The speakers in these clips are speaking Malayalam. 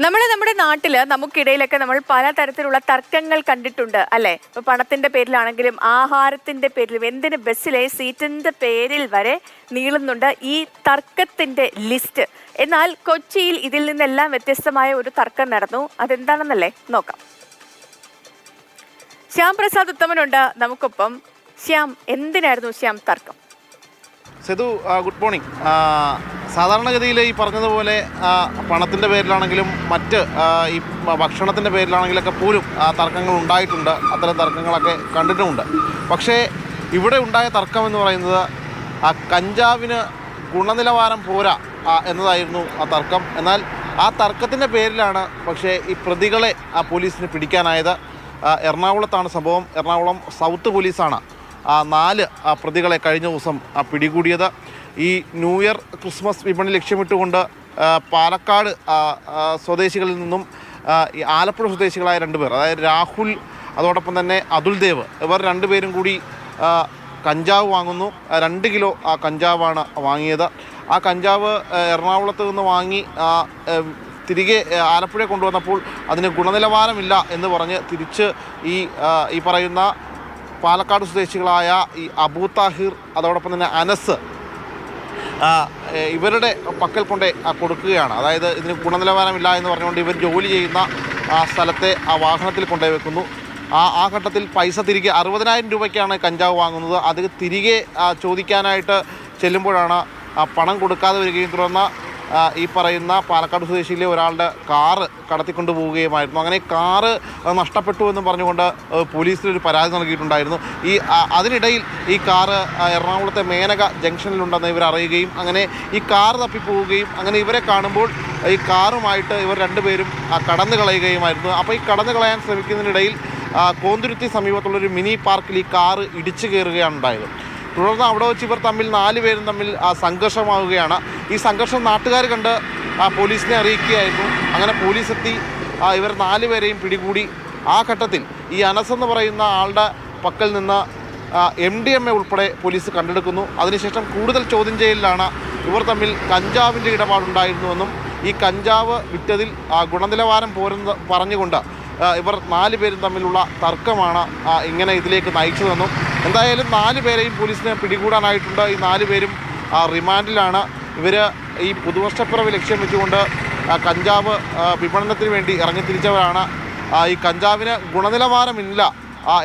നമ്മൾ നമ്മുടെ നാട്ടിൽ നമുക്കിടയിലൊക്കെ നമ്മൾ പലതരത്തിലുള്ള തർക്കങ്ങൾ കണ്ടിട്ടുണ്ട് അല്ലേ? ഇപ്പൊ പണത്തിന്റെ പേരിലാണെങ്കിലും ആഹാരത്തിന്റെ പേരിലും എന്തിന് ബസ്സിലെ സീറ്റിന്റെ പേരിൽ വരെ നീളുന്നുണ്ട് ഈ തർക്കത്തിന്റെ ലിസ്റ്റ്. എന്നാൽ കൊച്ചിയിൽ ഇതിൽ നിന്നെല്ലാം വ്യത്യസ്തമായ ഒരു തർക്കം നടന്നു. അതെന്താണെന്നല്ലേ? നോക്കാം. ശ്യാം പ്രസാദ് ഉത്തമനുണ്ട്. നമുക്കൊപ്പം ശ്യാം എന്തിനായിരുന്നു ശ്യാം തർക്കം? Sethu good morning. സാധാരണഗതിയിൽ ഈ പറഞ്ഞതുപോലെ പണത്തിന്റെ പേരിലാണെങ്കിലും മറ്റ് ഈ ഭക്ഷണത്തിന്റെ പേരിലാണെങ്കിലൊക്കെ പോലും തർക്കങ്ങൾ ഉണ്ടായിട്ടുണ്ട്. അത്തരം തർക്കങ്ങളൊക്കെ കണ്ടിട്ടുമുണ്ട്. പക്ഷേ ഇവിടെ ഉണ്ടായ തർക്കം എന്ന് പറയുന്നത് ആ കഞ്ചാവിന് ഗുണനിലവാരം പോരാ എന്നതായിരുന്നു ആ തർക്കം. എന്നാൽ ആ തർക്കത്തിന്റെ പേരിലാണ് പക്ഷേ ഈ പ്രതികളെ ആ പോലീസിന് പിടിക്കാനായത്. എറണാകുളത്താണ് സംഭവം. എറണാകുളം സൗത്ത് പോലീസാണ്. നാല് ആ, പ്രതികളെ കഴിഞ്ഞ ദിവസം പിടികൂടിയത്. ഈ ന്യൂ ഇയർ ക്രിസ്മസ് വിപണി ലക്ഷ്യമിട്ടുകൊണ്ട് പാലക്കാട് സ്വദേശികളിൽ നിന്നും ആലപ്പുഴ സ്വദേശികളായ രണ്ടുപേർ അതായത് രാഹുൽ അതോടൊപ്പം തന്നെ അതുൽ ദേവ് ഇവർ രണ്ടുപേരും കൂടി കഞ്ചാവ് വാങ്ങുന്നു. രണ്ട് കിലോ കഞ്ചാവാണ് വാങ്ങിയത്. ആ കഞ്ചാവ് എറണാകുളത്ത് നിന്ന് വാങ്ങി തിരികെ ആലപ്പുഴ കൊണ്ടുവന്നപ്പോൾ അതിന് ഗുണനിലവാരമില്ല എന്ന് പറഞ്ഞ് തിരിച്ച് ഈ ഈ പറയുന്ന പാലക്കാട് സ്വദേശികളായ ഈ അബൂ താഹിർ അതോടൊപ്പം തന്നെ അനസ് ഇവരുടെ പക്കൽ കൊണ്ട് കൊടുക്കുകയാണ്. അതായത് ഇതിന് ഗുണനിലവാരമില്ല എന്ന് പറഞ്ഞുകൊണ്ട് ഇവർ ജോലി ചെയ്യുന്ന ആ സ്ഥലത്തെ ആ വാഹനത്തിൽ കൊണ്ടുപോയി വെക്കുന്നു. ആ ആ ഘട്ടത്തിൽ പൈസ തിരികെ അറുപതിനായിരം രൂപയ്ക്കാണ് കഞ്ചാവ് വാങ്ങുന്നത്. അത് തിരികെ ചോദിക്കാനായിട്ട് ചെല്ലുമ്പോഴാണ് പണം കൊടുക്കാതെ വരികയും തുടർന്ന് ഈ പറയുന്ന പാലക്കാട് സ്വദേശിയിലെ ഒരാളുടെ കാറ് കടത്തിക്കൊണ്ട് പോവുകയുമായിരുന്നു. അങ്ങനെ കാറ് നഷ്ടപ്പെട്ടു എന്ന് പറഞ്ഞുകൊണ്ട് പോലീസിനൊരു പരാതി നൽകിയിട്ടുണ്ടായിരുന്നു. ഈ അതിനിടയിൽ ഈ കാറ് എറണാകുളത്തെ മേനക ജംഗ്ഷനിലുണ്ടെന്ന് ഇവർ അറിയുകയും അങ്ങനെ ഈ കാറ് തപ്പിപ്പോവുകയും അങ്ങനെ ഇവരെ കാണുമ്പോൾ ഈ കാറുമായിട്ട് ഇവർ രണ്ടുപേരും കടന്നു കളയുകയുമായിരുന്നു. അപ്പോൾ ഈ കടന്നു കളയാൻ ശ്രമിക്കുന്നതിനിടയിൽ കോന്തുരുത്തി സമീപത്തുള്ളൊരു മിനി പാർക്കിൽ ഈ കാറ് ഇടിച്ചു കയറുകയാണ് ഉണ്ടായത് തുടർന്ന് അവിടെ വെച്ച് ഇവർ തമ്മിൽ നാല് പേരും തമ്മിൽ സംഘർഷമാവുകയാണ്. ഈ സംഘർഷം നാട്ടുകാർ കണ്ട് ആ, പോലീസിനെ അറിയിക്കുകയായിരുന്നു. അങ്ങനെ പോലീസ് എത്തി ഇവർ നാല് പേരെയും പിടികൂടി. ആ ഘട്ടത്തിൽ ഈ അനസ് എന്ന് പറയുന്ന ആളുടെ പക്കൽ നിന്ന് എം ഡി എം എ ഉൾപ്പെടെ പോലീസ് കണ്ടെടുക്കുന്നു. അതിനുശേഷം കൂടുതൽ ചോദ്യം ചെയ്യലിലാണ് ഇവർ തമ്മിൽ കഞ്ചാവിന്റെ ഇടപാടുണ്ടായിരുന്നുവെന്നും ഈ കഞ്ചാവ് വിറ്റതിൽ ഗുണനിലവാരം പോരെന്ന് പറഞ്ഞുകൊണ്ട് ഇവർ നാല് പേരും തമ്മിലുള്ള തർക്കമാണ് ഇങ്ങനെ ഇതിലേക്ക് നയിച്ചതെന്നും എന്തായാലും നാല് പേരെയും പോലീസിന് പിടികൂടാനായിട്ടുണ്ട്. ഈ നാല് പേരും റിമാൻഡിലാണ്. ഇവർ ഈ പുതുവർഷപ്പിറവ് ലക്ഷ്യം വെച്ചുകൊണ്ട് കഞ്ചാവ് വിപണനത്തിന് വേണ്ടി ഇറങ്ങിത്തിരിച്ചവരാണ് ഈ കഞ്ചാവിന് ഗുണനിലവാരമില്ല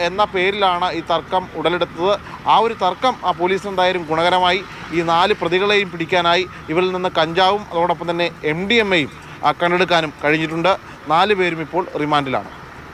എന്ന പേരിലാണ് ഈ തർക്കം ഉടലെടുത്തത്. ആ ഒരു തർക്കം ആ പോലീസിന് എന്തായാലും ഗുണകരമായി ഈ നാല് പ്രതികളെയും പിടിക്കാനായി ഇവരിൽ നിന്ന് കഞ്ചാവും അതോടൊപ്പം തന്നെ എം ഡി എം എയും കണ്ടെടുക്കാനും കഴിഞ്ഞിട്ടുണ്ട്. നാല് പേരും ഇപ്പോൾ റിമാൻഡിലാണ്.